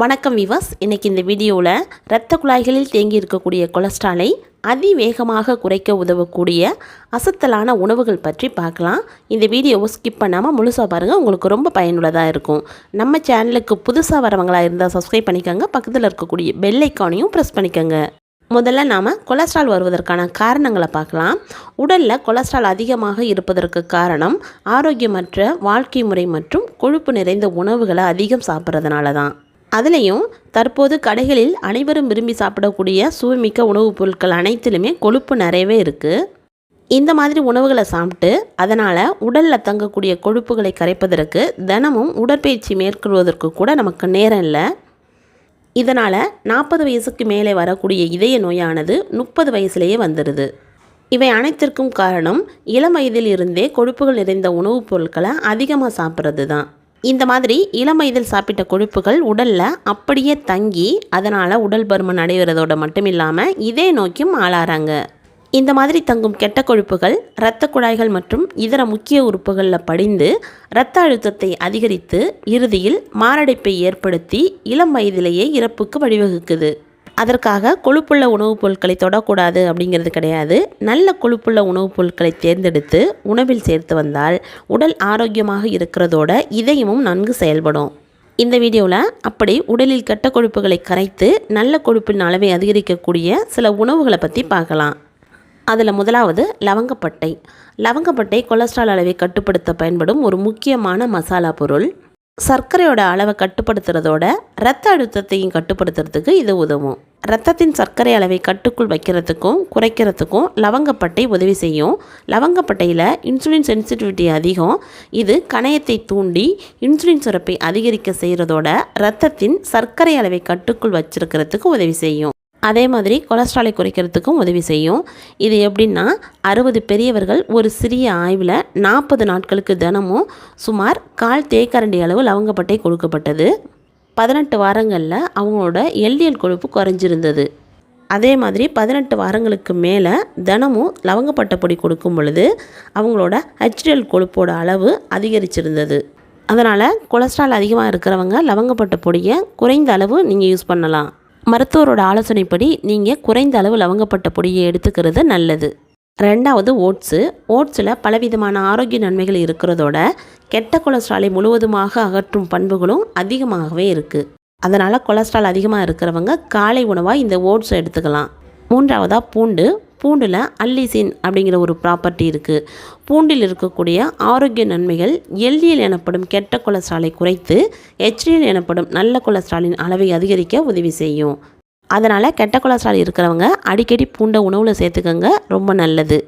வணக்கம் விவஸ் இன்றைக்கி இந்த வீடியோவில் இரத்த குழாய்களில் தேங்கி இருக்கக்கூடிய கொலஸ்ட்ராலை அதிவேகமாக குறைக்க உதவக்கூடிய அசத்தலான உணவுகள் பற்றி பார்க்கலாம். இந்த வீடியோவை ஸ்கிப் பண்ணாமல் முழுசாக பாருங்கள் உங்களுக்கு ரொம்ப பயனுள்ளதாக இருக்கும். நம்ம சேனலுக்கு புதுசாக வரவங்களாக இருந்தால் சப்ஸ்கிரைப் பண்ணிக்கோங்க. பக்கத்தில் இருக்கக்கூடிய பெல் ஐக்கானையும் ப்ரெஸ் பண்ணிக்கோங்க. முதல்ல நாம் கொலஸ்ட்ரால் வருவதற்கான காரணங்களை பார்க்கலாம். உடலில் கொலஸ்ட்ரால் அதிகமாக இருப்பதற்கு காரணம் ஆரோக்கியமற்ற வாழ்க்கை முறை மற்றும் கொழுப்பு நிறைந்த உணவுகளை அதிகம் சாப்பிட்றதுனால தான் அதுலேயும் தற்போது கடைகளில் அனைவரும் விரும்பி சாப்பிடக்கூடிய சுவைமிக்க உணவுப் பொருட்கள் அனைத்திலுமே கொழுப்பு நிறையவே இருக்குது இந்த மாதிரி உணவுகளை சாப்பிட்டு அதனால் உடலில் தங்கக்கூடிய கொழுப்புகளை கரைப்பதற்கு தினமும் உடற்பயிற்சி மேற்கொள்வதற்கு கூட நமக்கு நேரம் இல்லை. இதனால் நாற்பது வயசுக்கு மேலே வரக்கூடிய இதய நோயானது முப்பது வயசுலேயே வந்துடுது இவை அனைத்திற்கும் காரணம் இளம் வயதில் இருந்தே கொழுப்புகள் நிறைந்த உணவுப் பொருட்களை அதிகமாக சாப்பிட்றது தான் இந்த மாதிரி இளம் வயதில் சாப்பிட்ட கொழுப்புகள் உடலில் அப்படியே தங்கி அதனால் உடல் பருமன் அடைகிறதோட மட்டும் இல்லாமல் இதே நோக்கியும் ஆளாகிறாங்க இந்த மாதிரி தங்கும் கெட்ட கொழுப்புகள் இரத்த குழாய்கள் மற்றும் இதர முக்கிய உறுப்புகளில் படிந்து இரத்த அழுத்தத்தை அதிகரித்து இறுதியில் மாரடைப்பை ஏற்படுத்தி இளம் வயதிலேயே இறப்புக்கு வழிவகுக்குது. அதற்காக கொழுப்புள்ள உணவுப் பொருட்களை தொடக்கூடாது அப்படிங்கிறது கிடையாது. நல்ல கொழுப்புள்ள உணவுப் பொருட்களை தேர்ந்தெடுத்து உணவில் சேர்த்து வந்தால் உடல் ஆரோக்கியமாக இருக்கிறதோட இதயமும் நன்கு செயல்படும். இந்த வீடியோவில் அப்படி உடலில் கெட்ட கொழுப்புகளை கரைத்து நல்ல கொழுப்பின் அளவை அதிகரிக்கக்கூடிய சில உணவுகளை பற்றி பார்க்கலாம். அதில் முதலாவது லவங்கப்பட்டை. லவங்கப்பட்டை கொலஸ்ட்ரால் அளவை கட்டுப்படுத்த பயன்படும் ஒரு முக்கியமான மசாலா பொருள். சர்க்கரையோட அளவை கட்டுப்படுத்துறதோட இரத்த அழுத்தத்தையும் கட்டுப்படுத்துறதுக்கு இது உதவும். இரத்தத்தின் சர்க்கரை அளவை கட்டுக்குள் வைக்கிறதுக்கும் குறைக்கிறதுக்கும் லவங்கப்பட்டை உதவி செய்யும். லவங்கப்பட்டையில் இன்சுலின் சென்சிட்டிவிட்டி அதிகம். இது கணையத்தை தூண்டி இன்சுலின் சுரப்பை அதிகரிக்க செய்கிறதோட இரத்தத்தின் சர்க்கரை அளவை கட்டுக்குள் வச்சிருக்கிறதுக்கு உதவி செய்யும். அதே மாதிரி கொலஸ்ட்ராலை குறைக்கிறதுக்கும் உதவி செய்யும். இது எப்படின்னா அறுபது பெரியவர்கள் ஒரு சிறிய ஆய்வில் நாற்பது நாட்களுக்கு தினமும் சுமார் கால் தேக்கரண்டி அளவு லவங்கப்பட்டை கொடுக்கப்பட்டது. பதினெட்டு வாரங்களில் அவங்களோட எல்டிஎல் கொழுப்பு குறைஞ்சிருந்தது. அதே மாதிரி பதினெட்டு வாரங்களுக்கு மேலே தினமும் லவங்கப்பட்டை பொடி கொடுக்கும் பொழுது அவங்களோட ஹெச்டிஎல் கொழுப்போட அளவு அதிகரிச்சிருந்தது. அதனால் கொலஸ்ட்ரால் அதிகமாக இருக்கிறவங்க லவங்கப்பட்ட பொடியை குறைந்த அளவு நீங்கள் யூஸ் பண்ணலாம். மருத்துவரோட ஆலோசனைப்படி நீங்கள் குறைந்த அளவு லவங்கப்பட்ட பொடியை எடுத்துக்கிறது நல்லது. ரெண்டாவது ஓட்ஸு. ஓட்ஸில் பலவிதமான ஆரோக்கிய நன்மைகள் இருக்கிறதோட கெட்ட கொலஸ்ட்ராலை முழுவதுமாக அகற்றும் பண்புகளும் அதிகமாகவே இருக்குது அதனால் கொலஸ்ட்ரால் அதிகமாக இருக்கிறவங்க காலை உணவாக இந்த ஓட்ஸை எடுத்துக்கலாம். மூன்றாவதாக பூண்டு. பூண்டில் அல்லிசின் அப்படிங்கிற ஒரு ப்ராப்பர்ட்டி இருக்குது பூண்டில் இருக்கக்கூடிய ஆரோக்கிய நன்மைகள் எல்டிஎல் எனப்படும் கெட்ட கொலஸ்ட்ராலை குறைத்து ஹெச்டிஎல் எனப்படும் நல்ல கொலஸ்ட்ராலின் அளவை அதிகரிக்க உதவி செய்யும். அதனால் கெட்ட கொலஸ்ட்ரால் இருக்கிறவங்க அடிக்கடி பூண்டை உணவில் சேர்த்துக்கங்க ரொம்ப நல்லது.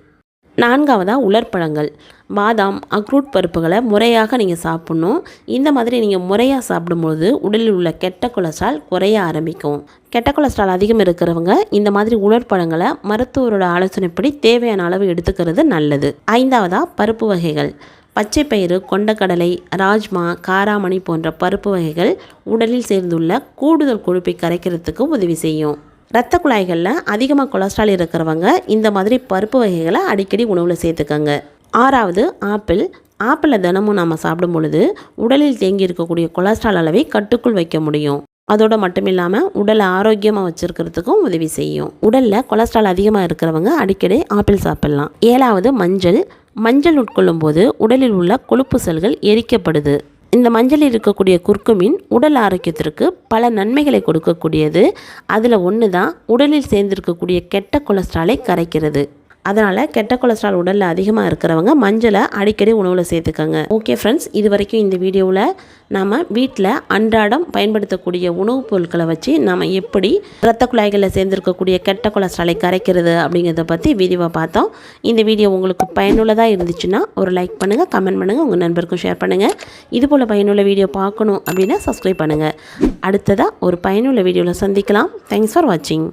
நான்காவதாக உலர்பழங்கள். பாதாம் அக்ரூட் பருப்புகளை முறையாக நீங்கள் சாப்பிட்ணும். இந்த மாதிரி நீங்கள் முறையாக சாப்பிடும்போது உடலில் உள்ள கெட்ட கொலஸ்ட்ரால் குறைய ஆரம்பிக்கும். கெட்ட கொலஸ்ட்ரால் அதிகம் இருக்கிறவங்க இந்த மாதிரி உலர்பழங்களை மருத்துவரோட ஆலோசனைப்படி தேவையான அளவு எடுத்துக்கிறது நல்லது. ஐந்தாவதாக பருப்பு வகைகள். பச்சைப்பயிறு கொண்டக்கடலை ராஜ்மா காராமணி போன்ற பருப்பு வகைகள் உடலில் சேர்ந்துள்ள கூடுதல் கொழுப்பை கரைக்கிறதுக்கு உதவி செய்யும். ரத்த குழாய்களில் அதிகமாக கொலஸ்ட்ரால் இருக்கிறவங்க இந்த மாதிரி பருப்பு வகைகளை அடிக்கடி உணவில் சேர்த்துக்கங்க. ஆறாவது ஆப்பிள். ஆப்பிளை தினமும் நம்ம சாப்பிடும் பொழுது உடலில் தேங்கி இருக்கக்கூடிய கொலஸ்ட்ரால் அளவை கட்டுக்குள் வைக்க முடியும். அதோட மட்டும் இல்லாமல் உடலை ஆரோக்கியமாக வச்சுருக்கிறதுக்கும் உதவி செய்யும். உடலில் கொலஸ்ட்ரால் அதிகமாக இருக்கிறவங்க அடிக்கடி ஆப்பிள் சாப்பிட்லாம். ஏழாவது மஞ்சள். மஞ்சள் உட்கொள்ளும் போது உடலில் உள்ள கொழுப்பு செல்கள் எரிக்கப்படுது. இந்த மஞ்சளில் இருக்கக்கூடிய குர்குமின் உடல் ஆரோக்கியத்திற்கு பல நன்மைகளை கொடுக்கக்கூடியது. அதில் ஒன்று தான் உடலில் சேர்ந்திருக்கக்கூடிய கெட்ட கொலஸ்ட்ராலை கரைக்கிறது. அதனால் கெட்ட கொலஸ்ட்ரால் உடலில் அதிகமாக இருக்கிறவங்க மஞ்சளை அடிக்கடி உணவில் சேர்த்துக்கோங்க. ஓகே ஃப்ரெண்ட்ஸ் இது வரைக்கும் இந்த வீடியோவில் நாம் வீட்டில் அன்றாடம் பயன்படுத்தக்கூடிய உணவுப் பொருட்களை வச்சு நாம் எப்படி இரத்த குழாய்களில் சேர்ந்துருக்கக்கூடிய கெட்ட கொலஸ்ட்ராலை கரைக்கிறது அப்படிங்கிறத பற்றி வீடியோவை பார்த்தோம். இந்த வீடியோ உங்களுக்கு பயனுள்ளதாக இருந்துச்சுன்னா ஒரு லைக் பண்ணுங்கள் கமெண்ட் பண்ணுங்கள் உங்கள் நண்பருக்கும் ஷேர் பண்ணுங்கள் இதுபோல் பயனுள்ள வீடியோ பார்க்கணும் அப்படின்னா சப்ஸ்கிரைப் பண்ணுங்கள் அடுத்ததாக ஒரு பயனுள்ள வீடியோவில் சந்திக்கலாம். தேங்க்ஸ் ஃபார் வாட்சிங்